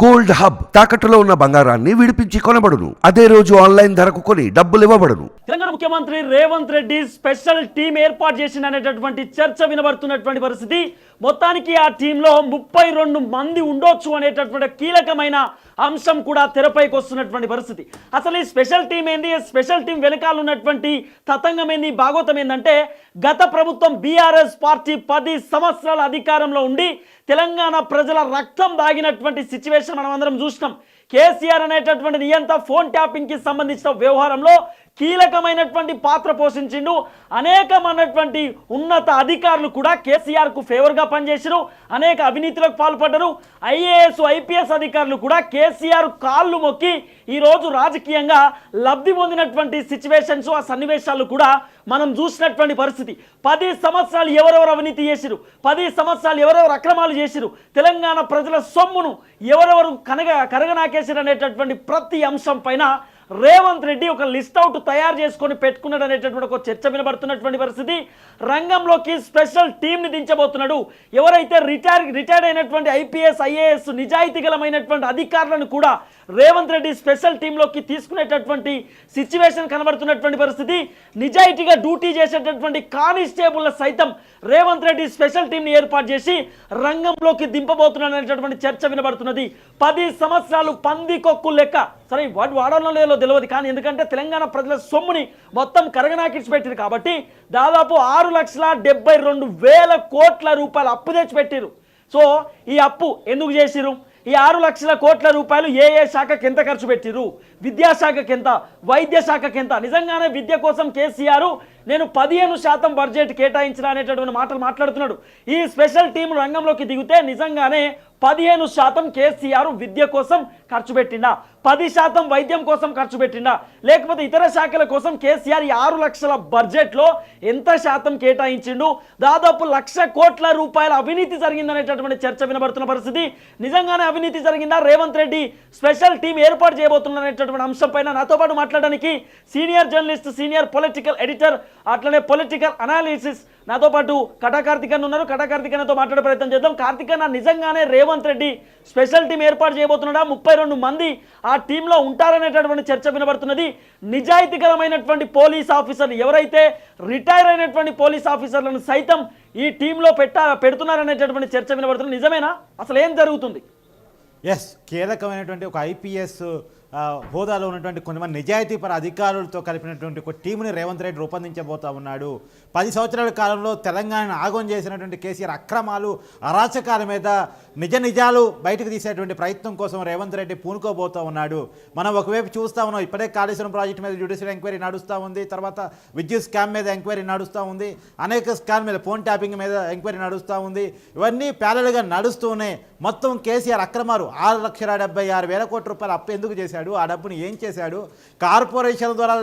Gold hub తాకట్టులో ఉన్న బంగారాన్ని విడిపించి కొనబడును. అదే రోజు ఆన్లైన్ ధరకు కొని డబ్బులు ఇవ్వబడును. తెలంగాణ ముఖ్యమంత్రి రేవంత్ రెడ్డి స్పెషల్ టీం ఏర్పాటు చేసిన అనేటటువంటి చర్చ వినబడుతున్నటువంటి పరిస్థితి. మొత్తానికి ఆ టీంలో ముప్పై రెండు మంది ఉండొచ్చు అనేటటువంటి కీలకమైన అంశం కూడా తెరపైకి వస్తున్నటువంటి పరిస్థితి. అసలు ఈ స్పెషల్ టీం ఏంది? స్పెషల్ టీం వెనకాల ఉన్నటువంటి తతంగం ఏంది? భాగవతం ఏంటంటే గత ప్రభుత్వం బీఆర్ఎస్ పార్టీ పది సంవత్సరాల అధికారంలో ఉండి తెలంగాణ ప్రజల రక్తం దాగినటువంటి సిచ్యువేషన్ మనం అందరం చూసినాం. కేసీఆర్ అనేటటువంటి నియంత ఫోన్ ట్యాపింగ్కి సంబంధించిన వ్యవహారంలో కీలకమైనటువంటి పాత్ర పోషించిండు. అనేకమైనటువంటి ఉన్నత అధికారులు కూడా కేసీఆర్కు ఫేవర్గా పనిచేసారు అనేక అవినీతిలకు పాల్పడ్డారు. ఐఏఎస్ ఐపీఎస్ అధికారులు కూడా కేసీఆర్ కాళ్ళు మొక్కి ఈరోజు రాజకీయంగా లబ్ధి పొందినటువంటి సిచ్యువేషన్స్ ఆ సన్నివేశాలు కూడా మనం చూసినటువంటి పరిస్థితి. పది సంవత్సరాలు ఎవరెవరు అవినీతి చేసిరు పది సంవత్సరాలు ఎవరెవరు అక్రమాలు చేసిరు తెలంగాణ ప్రజల సొమ్మును ఎవరెవరు కనగ కరగనాకేసిరు అనేటటువంటి ప్రతి అంశం పైన రేవంత్ రెడ్డి ఒక లిస్ట్ అవుట్ తయారు చేసుకొని పెట్టుకున్నాడు అనేటటువంటి ఒక చర్చ వినబడుతున్నటువంటి పరిస్థితి. రంగంలోకి స్పెషల్ టీంని దించబోతున్నాడు. ఎవరైతే రిటైర్ రిటైర్డ్ అయినటువంటి ఐపీఎస్ ఐఏఎస్ నిజాయితీ గలమైనటువంటి అధికారులను కూడా రేవంత్ రెడ్డి స్పెషల్ టీంలోకి తీసుకునేటటువంటి సిచ్యువేషన్ కనబడుతున్నటువంటి పరిస్థితి. నిజాయితీగా డ్యూటీ చేసేటటువంటి కానిస్టేబుల్ సైతం రేవంత్ రెడ్డి స్పెషల్ టీంని ఏర్పాటు చేసి రంగంలోకి దింపబోతున్నాడు అనేటటువంటి చర్చ వినబడుతున్నది. పది సంవత్సరాలు పందికొక్కు లెక్క. సరే వాడు వాడడంలో లేదో తెలియదు కానీ ఎందుకంటే తెలంగాణ ప్రజల సొమ్ముని మొత్తం కరగనాకించి పెట్టిరు కాబట్టి దాదాపు ఆరు లక్షల డెబ్బై రెండు వేల కోట్ల రూపాయలు అప్పు తెచ్చిపెట్టారు. సో ఈ అప్పు ఎందుకు చేసిరు? ఈ ఆరు లక్షల కోట్ల రూపాయలు ఏ ఏ శాఖకి ఎంత ఖర్చు పెట్టిరు? విద్యాశాఖకి ఎంత? వైద్య శాఖకి ఎంత? నిజంగానే విద్య కోసం కేసీఆర్ నేను పదిహేను శాతం బడ్జెట్ కేటాయించిన అనేటటువంటి మాటలు మాట్లాడుతున్నాడు. ఈ స్పెషల్ టీం రంగంలోకి దిగితే నిజంగానే పదిహేను శాతం కేసీఆర్ విద్య కోసం ఖర్చు పెట్టిండా? పది శాతం వైద్యం కోసం ఖర్చు పెట్టిండా? లేకపోతే ఇతర శాఖల కోసం కేసీఆర్ ఈ ఆరు లక్షల బడ్జెట్లో ఎంత శాతం కేటాయించిండు? దాదాపు లక్ష కోట్ల రూపాయల అవినీతి జరిగిందనేటటువంటి చర్చ వినబడుతున్న పరిస్థితి. నిజంగానే అవినీతి జరిగిందా? రేవంత్ రెడ్డి స్పెషల్ టీం ఏర్పాటు చేయబోతున్నటువంటి అంశం పైన నాతో పాటు మాట్లాడడానికి senior journalist senior political editor అట్లనే పొలిటికల్ అనాలిసిస్ నాతో పాటు కటా కార్తికన్ ఉన్నారు. కటా కార్తికన్నతో మాట్లాడే ప్రయత్నం చేద్దాం. కార్తికన్న నిజంగానే రేవంత్ రెడ్డి స్పెషల్ టీం ఏర్పాటు చేయబోతున్నాడా? ముప్పై రెండు మంది ఆ టీంలో ఉంటారనేటటువంటి చర్చ వినబడుతున్నది. నిజాయితీకరమైనటువంటి పోలీస్ ఆఫీసర్లు ఎవరైతే రిటైర్ అయినటువంటి పోలీస్ ఆఫీసర్లను సైతం ఈ టీంలో పెట్టా పెడుతున్నారనేటటువంటి చర్చ వినబడుతుంది నిజమేనా? అసలు ఏం జరుగుతుంది? ఎస్ కీలకమైనటువంటి ఒక ఐపీఎస్ హోదాలో ఉన్నటువంటి కొంతమంది నిజాయితీపర అధికారులతో కలిపినటువంటి ఒక టీముని రేవంత్ రెడ్డి రూపొందించబోతా ఉన్నాడు. పది సంవత్సరాల కాలంలో తెలంగాణను ఆగం చేసినటువంటి కేసీఆర్ అక్రమాలు అరాచకాల మీద నిజ నిజాలు బయటకు తీసేటువంటి ప్రయత్నం కోసం రేవంత్ రెడ్డి పూనుకోబోతా ఉన్నాడు. మనం ఒకవైపు చూస్తా ఉన్నాం ఇప్పుడే కాళేశ్వరం ప్రాజెక్టు మీద జ్యుడిషియల్ ఎంక్వైరీ నడుస్తూ ఉంది తర్వాత విద్యుత్ స్కామ్ మీద ఎంక్వైరీ నడుస్తూ ఉంది అనేక స్కామ్ మీద ఫోన్ ట్యాపింగ్ మీద ఎంక్వైరీ నడుస్తూ ఉంది. ఇవన్నీ ప్యారల్గా నడుస్తూనే మొత్తం కేసీఆర్ అక్రమాలు ఆరు లక్షల డెబ్బై ఆరు వేల కోట్ల రూపాయలు అప్పు ఎందుకు చేశాడు? ఆ డబ్బుని ఏం చేశాడు? కార్పొరేషన్ ద్వారా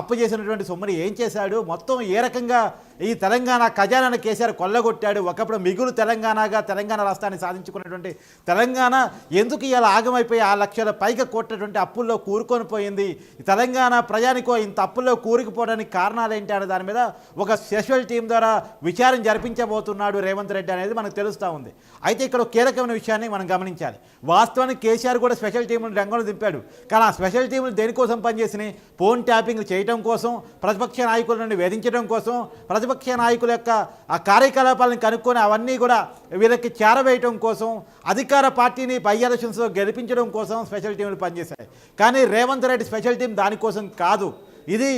అప్పు చేసినటువంటి సొమ్ముని ఏం చేశాడు? మొత్తం ఏ రకంగా ఈ తెలంగాణ ఖజానాను కేసీఆర్ కొల్లగొట్టాడు? ఒకప్పుడు మిగులు తెలంగాణగా తెలంగాణ రాష్ట్రాన్ని సాధించుకున్నటువంటి తెలంగాణ ఎందుకు ఇలా ఆగమైపోయి ఆ లక్షల పైగా కొట్టేటువంటి అప్పుల్లో కూరుకొని పోయింది? తెలంగాణ ప్రజానికో ఇంత అప్పుల్లో కూరుకుపోవడానికి కారణాలు ఏంటి అనే దాని మీద ఒక స్పెషల్ టీం ద్వారా విచారణ జరిపించబోతున్నాడు రేవంత్ రెడ్డి అనేది మనకు తెలుస్తూ ఉంది. అయితే ఇక్కడ కీలకమైన విషయాన్ని మనం గమనించాలి. వాస్తవానికి కేసీఆర్ కూడా స్పెషల్ టీంను రంగంలో దింపాడు. కానీ ఆ స్పెషల్ టీములు దేనికోసం పనిచేసినాయి? ఫోన్ ట్యాపింగ్ చేయటం కోసం ప్రతిపక్ష నాయకుల నుండి వేధించడం కోసం ప్రతిపక్ష నాయకుల యొక్క ఆ కార్యకలాపాలను కనుక్కొని అవన్నీ కూడా వీళ్ళకి చేరవేయటం కోసం అధికార పార్టీని బై ఎలక్షన్స్లో గెలిపించడం కోసం స్పెషల్ టీములు పనిచేశాయి. కానీ రేవంత్ రెడ్డి స్పెషల్ టీం దానికోసం కాదు. ఇది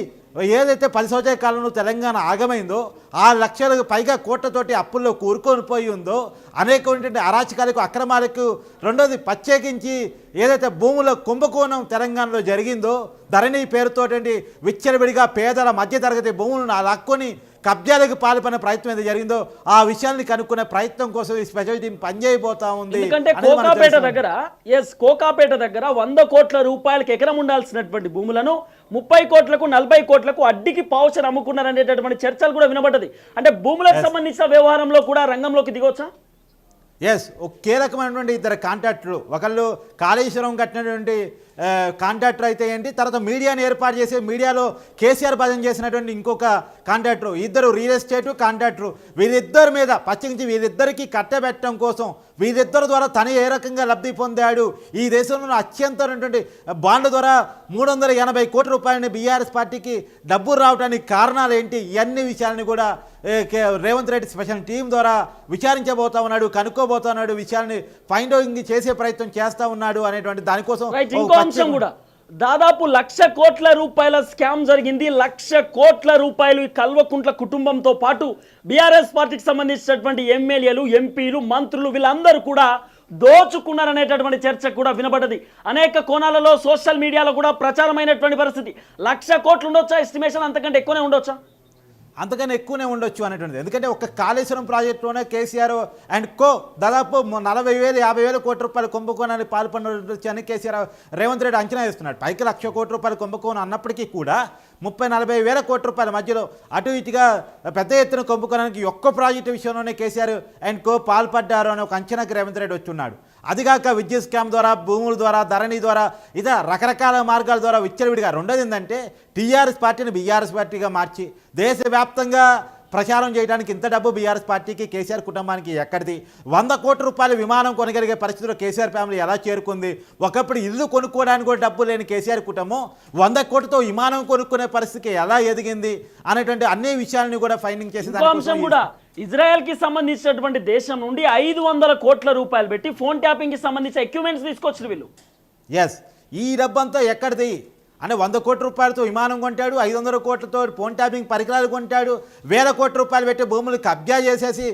ఏదైతే పది సంవత్సరాల కాలంలో తెలంగాణ ఆగమైందో ఆ లక్షలకు పైగా కోట్లతోటి అప్పుల్లో కూరుకొని పోయి ఉందో అనేకమైనటువంటి అరాచకాలకు అక్రమాలకు రెండోది ప్రత్యేకించి ఏదైతే భూముల కుంభకోణం తెలంగాణలో జరిగిందో ధరణి పేరుతోటి విచ్చలవిడిగా పేదల మధ్యతరగతి భూములను లాక్కొని కబ్జాలకు పాల్పడే ప్రయత్నం ఏదైతే జరిగిందో ఆ విషయాన్ని కనుక్కునే ప్రయత్నం కోసం ఈ స్పెషల్ టీం పనిచేయబోతా ఉంది ఎందుకంటే కోకాపేట. దగ్గర ఎస్ కోకాపేట దగ్గర వంద కోట్ల రూపాయలకు ఎకరం ఉండాల్సినటువంటి భూములను ముప్పై కోట్లకు నలభై కోట్లకు అడ్డికి పావుచర్ అమ్ముకున్నారనేటటువంటి చర్చలు కూడా వినబడ్డది. అంటే భూములకు సంబంధించిన వ్యవహారంలో కూడా రంగంలోకి దిగొచ్చా? ఎస్ ఒక కీలకమైనటువంటి ఇద్దరు కాంట్రాక్టులు ఒకళ్ళు కాళేశ్వరం కట్టినటువంటి కాంట్రాక్టర్ అయితే ఏంటి? తర్వాత మీడియాని ఏర్పాటు చేసి మీడియాలో కేసీఆర్ భజన చేసినటువంటి ఇంకొక కాంట్రాక్టర్ ఇద్దరు రియల్ ఎస్టేట్ కాంట్రాక్టర్. వీరిద్దరి మీద పచ్చిమించి వీరిద్దరికి కట్టబెట్టడం కోసం వీరిద్దరి ద్వారా తను ఏ రకంగా లబ్ధి పొందాడు? ఈ దేశంలో అత్యంతమైనటువంటి బాండ్ల ద్వారా మూడు వందల ఎనభై కోట్ల రూపాయలని బీఆర్ఎస్ పార్టీకి డబ్బు రావడానికి కారణాలు ఏంటి? ఇవన్నీ విషయాలని కూడా రేవంత్ రెడ్డి స్పెషల్ టీం ద్వారా విచారించబోతా ఉన్నాడు కనుక్కోబోతా ఉన్నాడు విషయాన్ని ఫైండ్ అవుట్ చేసే ప్రయత్నం చేస్తా ఉన్నాడు అనేటువంటి దానికోసం అంశం కూడా. దాదాపు లక్ష కోట్ల రూపాయల స్కామ్ జరిగింది. లక్ష కోట్ల రూపాయలు ఈ కల్వకుంట్ల కుటుంబంతో పాటు బీఆర్ఎస్ పార్టీకి సంబంధించినటువంటి ఎమ్మెల్యేలు ఎంపీలు మంత్రులు వీళ్ళందరూ కూడా దోచుకున్నారనేటటువంటి చర్చ కూడా వినబడ్డది. అనేక కోణాలలో సోషల్ మీడియాలో కూడా ప్రచారమైనటువంటి పరిస్థితి. లక్ష కోట్లు ఉండొచ్చా? ఎస్టిమేషన్ అంతకంటే ఎక్కువనే ఉండొచ్చా? అంతకన్నా ఎక్కువనే ఉండొచ్చు అనేటువంటిది. ఎందుకంటే ఒక కాళేశ్వరం ప్రాజెక్టులోనే కేసీఆర్ అండ్ కో దాదాపు నలభై వేలు యాభై వేల కోట్ల రూపాయల కుంభకోణానికి పాల్పడవచ్చు అని కేసీఆర్ రేవంత్ రెడ్డి అంచనా వేస్తున్నాడు. పైకి లక్ష కోట్ల రూపాయల కుంభకోణం అన్నప్పటికీ కూడా ముప్పై నలభై వేల కోట్ల రూపాయల మధ్యలో అటు ఇటుగా పెద్ద ఎత్తున కుంభకోణానికి ఒక్క ప్రాజెక్టు విషయంలోనే కేసీఆర్ అండ్ కో పాల్పడ్డారు అని ఒక అంచనాకి రేవంత్ రెడ్డి వచ్చున్నాడు. అదిగాక విద్యుత్ స్కామ్ ద్వారా భూముల ద్వారా ధరణి ద్వారా ఇదా రకరకాల మార్గాల ద్వారా విచ్చలవిడిగా. రెండోది ఏంటంటే టీఆర్ఎస్ పార్టీని బీఆర్ఎస్ పార్టీగా మార్చి దేశవ్యాప్తంగా ప్రచారం చేయడానికి ఇంత డబ్బు బీఆర్ఎస్ పార్టీకి కేసీఆర్ కుటుంబానికి ఎక్కడిది? వంద కోట్ల రూపాయల విమానం కొనగలిగే పరిస్థితిలో కేసీఆర్ ఫ్యామిలీ ఎలా చేరుకుంది? ఒకప్పుడు ఇల్లు కొనుక్కోవడానికి కూడా డబ్బు లేని కేసీఆర్ కుటుంబం వంద కోట్లతో విమానం కొనుక్కునే పరిస్థితికి ఎలా ఎదిగింది? అనేటువంటి అన్ని విషయాలను కూడా ఫైండింగ్ చేసే ఇంకో అంశం దానికోసం ఈ- కూడా ఇజ్రాయెల్కి సంబంధించినటువంటి దేశం నుండి ఐదు వందల కోట్ల రూపాయలు పెట్టి ఫోన్ ట్యాపింగ్కి సంబంధించిన ఎక్విప్మెంట్స్ తీసుకొచ్చారు వీళ్ళు. ఎస్ ఈ డబ్బంతా ఎక్కడిది? అంటే వంద కోట్ల రూపాయలతో విమానం కొంటాడు ఐదు వందల కోట్లతో ఫోన్ ట్యాపింగ్ పరికరాలు కొంటాడు వేల కోట్ల రూపాయలు పెట్టి భూములు కబ్జా చేసేసి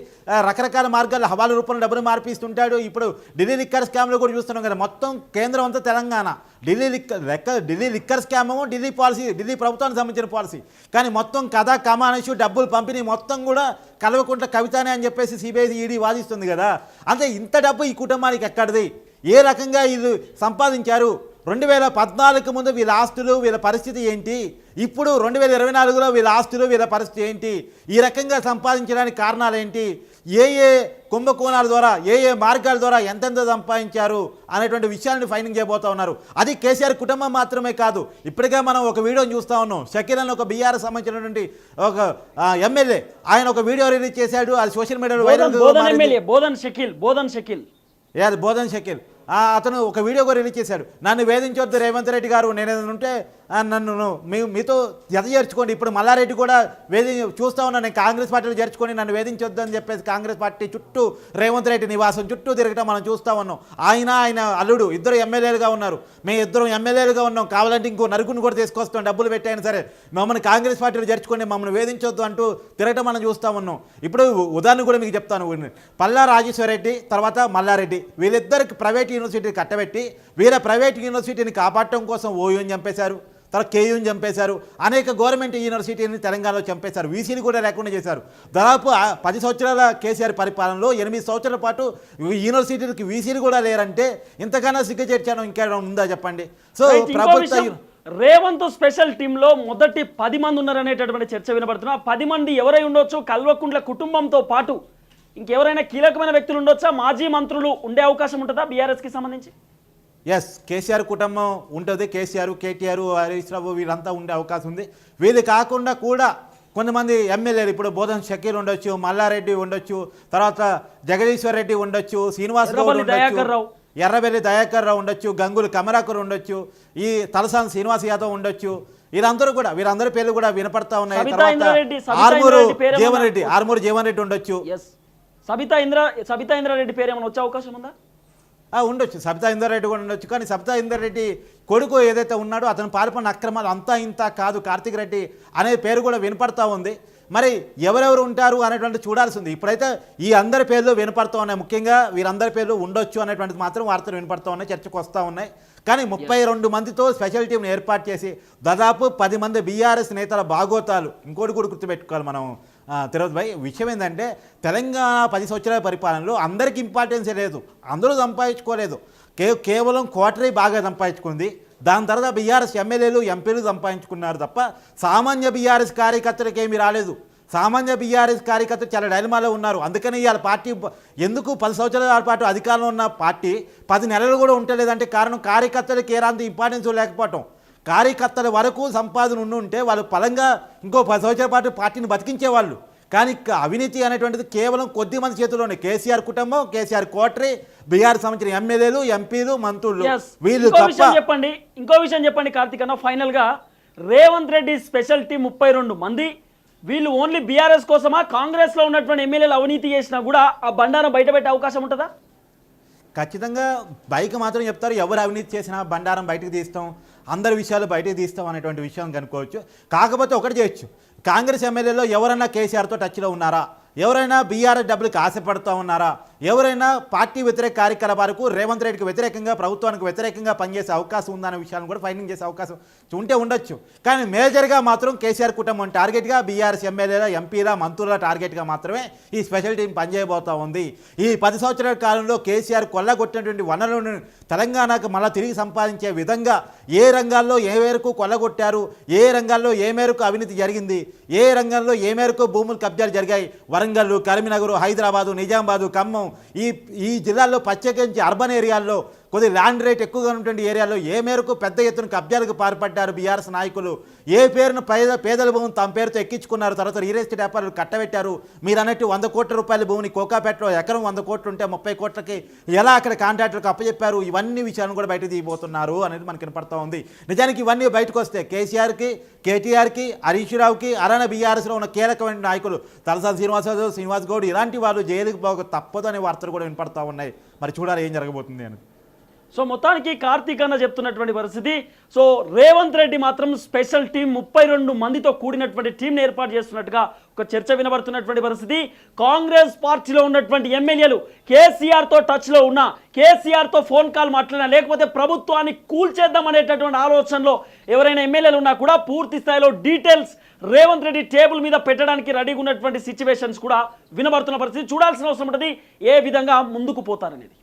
రకరకాల మార్గాలు హవాల రూపంలో డబ్బులు మార్పిస్తుంటాడు. ఇప్పుడు ఢిల్లీ లిక్కర్ స్కామ్లో కూడా చూస్తున్నాం కదా మొత్తం కేంద్రం అంతా తెలంగాణ. ఢిల్లీ లిక్కర్ లెక్క Delhi liquor scam Delhi policy Delhi ప్రభుత్వానికి సంబంధించిన పాలసీ. కానీ మొత్తం కథ కమానేషు డబ్బులు పంపిణీ మొత్తం కూడా కలవకుంట్ల కవితనే అని చెప్పేసి సిబిఐ ఈడీ వాదిస్తుంది కదా. అంటే ఇంత డబ్బు ఈ కుటుంబానికి ఎక్కడిది? ఏ రకంగా వీళ్ళు సంపాదించారు? రెండు వేల పద్నాలుగు ముందు వీళ్ళ ఆస్తులు వీళ్ళ పరిస్థితి ఏంటి? ఇప్పుడు రెండు వేల ఇరవై నాలుగులో వీళ్ళ ఆస్తులు వీళ్ళ పరిస్థితి ఏంటి? ఈ రకంగా సంపాదించడానికి కారణాలు ఏంటి? ఏ ఏ కుంభకోణాల ద్వారా ఏ ఏ మార్గాల ద్వారా ఎంతెంత సంపాదించారు అనేటువంటి విషయాన్ని ఫైనింగ్ చేయబోతా ఉన్నారు. అది కేసీఆర్ కుటుంబం మాత్రమే కాదు. ఇప్పటికే మనం ఒక వీడియోని చూస్తా ఉన్నాం. షకీల్ అని ఒక బీఆర్ సంబంధించినటువంటి ఒక ఎమ్మెల్యే. ఆయన ఒక వీడియో రిలీజ్ చేశాడు. అది సోషల్ మీడియాలో వైరల్ బోధన్ షకీల్ బోధన్ షకీల్. యా బోధన్ షకీల్. అతను ఒక వీడియో కూడా రిలీజ్ చేశాడు. నన్ను వేధించొద్దు రేవంత్ రెడ్డి గారు నేను ఉంటే నన్ను మేము మీ మీతో జత చేర్చుకోండి. ఇప్పుడు మల్లారెడ్డి కూడా వేధి చూస్తా ఉన్నా నేను కాంగ్రెస్ పార్టీలో చేర్చుకొని నన్ను వేధించొద్దని అని చెప్పేసి కాంగ్రెస్ పార్టీ చుట్టూ రేవంత్ రెడ్డి నివాసం చుట్టూ తిరగటం మనం చూస్తూ ఉన్నాం. ఆయన ఆయన అల్లుడు ఇద్దరు ఎమ్మెల్యేలుగా ఉన్నారు. మేము ఇద్దరం ఎమ్మెల్యేలుగా ఉన్నాం. కావాలంటే ఇంకో నరుకుని కూడా తీసుకొస్తాం. డబ్బులు పెట్టాయని సరే. మమ్మల్ని కాంగ్రెస్ పార్టీలో చేర్చుకొని మమ్మల్ని వేధించొద్దు అంటూ తిరగటం మనం చూస్తూ ఉన్నాం. ఇప్పుడు ఉదాహరణ కూడా మీకు చెప్తాను. పల్లా రాజేశ్వరరెడ్డి తర్వాత మల్లారెడ్డి వీళ్ళిద్దరికి ప్రైవేట్ యూనివర్సిటీ కట్టబెట్టి వీళ్ళ ప్రైవేట్ యూనివర్సిటీని కాపాడటం కోసం ఓయూని చంపేశారు. తర్వాత కేయూని చంపేశారు. అనేక గవర్నమెంట్ యూనివర్సిటీని తెలంగాణలో చంపేశారు. వీసీని కూడా లేకుండా చేశారు. దాదాపు పది సంవత్సరాల కేసీఆర్ పరిపాలనలో ఎనిమిది సంవత్సరాల పాటు యూనివర్సిటీలకు వీసీలు కూడా లేరంటే ఇంతకన్నా సిగ్గు చేర్చాను ఇంకేమైనా ఉందా చెప్పండి? సో ఇంకో ప్రభుత్వ రేవంత్ స్పెషల్ టీమ్లో మొదటి పది మంది ఉన్నారనేటటువంటి చర్చ వినబడుతున్నా పది మంది ఎవరై ఉండొచ్చు? కల్వకుంట్ల కుటుంబంతో పాటు ఇంకెవరైనా కీలకమైన వ్యక్తులు ఉండొచ్చా? మాజీ మంత్రులు ఉండే అవకాశం ఉంటుందా? బీఆర్ఎస్కి సంబంధించి? ఎస్ కేసీఆర్ కుటుంబం ఉంటుంది. కేసీఆర్ కేటీఆర్ హరీష్ రావు వీళ్ళంతా ఉండే అవకాశం ఉంది. వీళ్ళు కాకుండా కూడా కొంతమంది ఎమ్మెల్యేలు ఇప్పుడు బోధన్ షకీర్ ఉండొచ్చు మల్లారెడ్డి ఉండొచ్చు తర్వాత జగదీశ్వర్ రెడ్డి ఉండొచ్చు శ్రీనివాస్ గౌడ్ ఎర్రబెల్లి దయాకర్ రావు. ఉండొచ్చు ఎర్రబెల్లి దయాకర్ రావు ఉండొచ్చు గంగులు కమలాకర్ ఉండొచ్చు ఈ తలసాని శ్రీనివాస్ యాదవ్ ఉండొచ్చు. వీరందరూ కూడా వీరందరి పేర్లు కూడా వినపడతా ఉన్నాయి. తర్వాత ఆర్మూరు జీవన్ రెడ్డి ఆర్మూరు జీవన్ రెడ్డి ఉండొచ్చు. సబితా ఇంద్ర సబితా ఇంద్రారెడ్డి పేరు ఏమైనా వచ్చే అవకాశం ఉందా? ఉండొచ్చు. సబితా ఇందర్ రెడ్డి కూడా ఉండొచ్చు. కానీ సబితా ఇందర్ రెడ్డి కొడుకు ఏదైతే ఉన్నాడో అతను పాల్పడిన అక్రమాలు అంతా ఇంత కాదు. కార్తీక్ రెడ్డి అనే పేరు కూడా వినపడతా ఉంది. మరి ఎవరెవరు ఉంటారు అనేటువంటి చూడాల్సి ఉంది. ఇప్పుడైతే ఈ అందరి పేర్లు వినపడుతూ ఉన్నాయి. ముఖ్యంగా వీరందరి పేర్లు ఉండొచ్చు అనేటువంటిది మాత్రం వార్తలు వినపడుతూ ఉన్నాయి. చర్చకు వస్తూ ఉన్నాయి. కానీ ముప్పై రెండు మందితో స్పెషల్ టీంని ఏర్పాటు చేసి దాదాపు పది మంది బీఆర్ఎస్ నేతల బాగోతాలు. ఇంకోటి కూడా గుర్తుపెట్టుకోవాలి మనం. తిరుపతి భాయ్ విషయం ఏంటంటే తెలంగాణ పది సంవత్సరాల పరిపాలనలో అందరికి ఇంపార్టెన్సే లేదు. అందరూ సంపాదించుకోలేదు. కే కేవలం కోటరీ బాగా సంపాదించుకుంది. దాని తర్వాత బీఆర్ఎస్ ఎమ్మెల్యేలు ఎంపీలు సంపాదించుకున్నారు తప్ప సామాన్య బీఆర్ఎస్ కార్యకర్తలకు ఏమీ రాలేదు. సామాన్య బీఆర్ఎస్ కార్యకర్తలు చాలా డైలమాలో ఉన్నారు. అందుకని ఇవాళ పార్టీ ఎందుకు పది సంవత్సరాల పాటు అధికారంలో ఉన్న పార్టీ పది నెలలు కూడా ఉండలేదంటే కారణం కార్యకర్తలకు ఏరాంత ఇంపార్టెన్స్ లేకపోవటం. కార్యకర్తల వరకు సంపాదన ఉండి ఉంటే వాళ్ళు పలంగా ఇంకో పది సంవత్సరాల పాటు పార్టీని బతికించేవాళ్ళు కానీ అవినీతి అనేటువంటిది కేవలం కొద్ది మంది చేతుల్లోనే కేసీఆర్ కుటుంబం కేసీఆర్ కోటరీ బీఆర్ సంబంధించిన ఎమ్మెల్యేలు ఎంపీలు మంత్రులు. వీళ్ళు చెప్పండి. ఇంకో విషయం చెప్పండి కార్తీక్ అన్న. ఫైనల్గా రేవంత్ రెడ్డి స్పెషల్ టీం ముప్పై రెండు మంది వీళ్ళు ఓన్లీ బీఆర్ఎస్ కోసమా? కాంగ్రెస్లో ఉన్నటువంటి ఎమ్మెల్యేలు అవినీతి చేసినా కూడా ఆ బండారం బయట పెట్టే అవకాశం ఉంటుందా? ఖచ్చితంగా బైక్ మాత్రం చెప్తారు. ఎవరు అవినీతి చేసినా బండారం బయటకు తీస్తాం అందరి విషయాలు బయటకు తీస్తాం అనేటువంటి విషయం కనుక్కోవచ్చు. కాకపోతే ఒకటి చేయొచ్చు. కాంగ్రెస్ ఎమ్మెల్యేలో ఎవరైనా కేసీఆర్తో టచ్లో ఉన్నారా? ఎవరైనా బీఆర్ఎస్ డబ్బులకు ఆశపడుతూ ఉన్నారా? ఎవరైనా పార్టీ వ్యతిరేక కార్యకలాపాలకు రేవంత్ రెడ్డికి వ్యతిరేకంగా ప్రభుత్వానికి వ్యతిరేకంగా పనిచేసే అవకాశం ఉందనే విషయాన్ని కూడా ఫైండింగ్ చేసే అవకాశం ఉంటే ఉండొచ్చు. కానీ మేజర్గా మాత్రం కేసీఆర్ కుటుంబం టార్గెట్గా బీఆర్ఎస్ ఎమ్మెల్యేల ఎంపీల మంత్రుల టార్గెట్గా మాత్రమే ఈ స్పెషల్ టీం పనిచేయబోతూ ఉంది. ఈ పది సంవత్సరాల కాలంలో కేసీఆర్ కొల్లగొట్టినటువంటి వనరులను తెలంగాణకు మళ్ళీ తిరిగి సంపాదించే విధంగా ఏ రంగాల్లో ఏ మేరకు కొల్లగొట్టారు? ఏ రంగాల్లో ఏ మేరకు అవినీతి జరిగింది? ఏ రంగంలో ఏ మేరకు భూములు కబ్జాలు జరిగాయి? వరంగల్ కరీంనగర్ హైదరాబాదు నిజామాబాదు ఖమ్మం ఈ ఈ జిల్లాల్లో ప్రత్యేకించి అర్బన్ ఏరియాల్లో కొద్ది ల్యాండ్ రేట్ ఎక్కువగా ఉన్నటువంటి ఏరియాలో ఏ మేరకు పెద్ద ఎత్తున కబ్జాలకు పాల్పడ్డారు బీఆర్ఎస్ నాయకులు? ఏ పేరును పేద పేదల భూమిని తమ పేరుతో ఎక్కించుకున్నారు? తర్వాత రియల్ ఎస్టేట్ వ్యాపారులు కట్టబెట్టారు. మీరు అన్నట్టు వంద కోట్ల రూపాయల భూమిని కోకాపేటలో ఎకరం వంద కోట్లు ఉంటే ముప్పై కోట్లకి ఎలా అక్కడ కాంట్రాక్టర్కి అప్పచెప్పారు? ఇవన్నీ విషయాలను కూడా బయట తీయబోతున్నారు అనేది మనకి వినపడతా ఉంది. నిజానికి ఇవన్నీ బయటకు వస్తే కేసీఆర్కి కేటీఆర్కి హరీష్ రావుకి అలానే బీఆర్ఎస్లో ఉన్న కీలకమైన నాయకులు తలసాని శ్రీనివాసరావు శ్రీనివాస్ గౌడ్ ఇలాంటి వాళ్ళు జైలుకి పోక తప్పదు అనే వార్తలు కూడా వినపడతా ఉన్నాయి. మరి చూడాలి ఏం జరగబోతుంది అని. సో మొత్తానికి కార్తీక్ అన్న చెప్తున్నటువంటి పరిస్థితి. సో రేవంత్ రెడ్డి మాత్రం స్పెషల్ టీం ముప్పై రెండు మందితో కూడినటువంటి టీంని ఏర్పాటు చేస్తున్నట్టుగా ఒక చర్చ వినబడుతున్నటువంటి పరిస్థితి. కాంగ్రెస్ పార్టీలో ఉన్నటువంటి ఎమ్మెల్యేలు కేసీఆర్తో టచ్లో ఉన్న కేసీఆర్తో ఫోన్ కాల్ మాట్లాడినా లేకపోతే ప్రభుత్వాన్ని కూల్చేద్దాం అనేటటువంటి ఆలోచనలో ఎవరైనా ఎమ్మెల్యేలు ఉన్నా కూడా పూర్తి స్థాయిలో డీటెయిల్స్ రేవంత్ రెడ్డి టేబుల్ మీద పెట్టడానికి రెడీగా ఉన్నటువంటి సిచ్యువేషన్స్ కూడా వినబడుతున్న పరిస్థితి. చూడాల్సిన అవసరం ఉంటుంది. ఏ విధంగా ముందుకు పోతారనేది.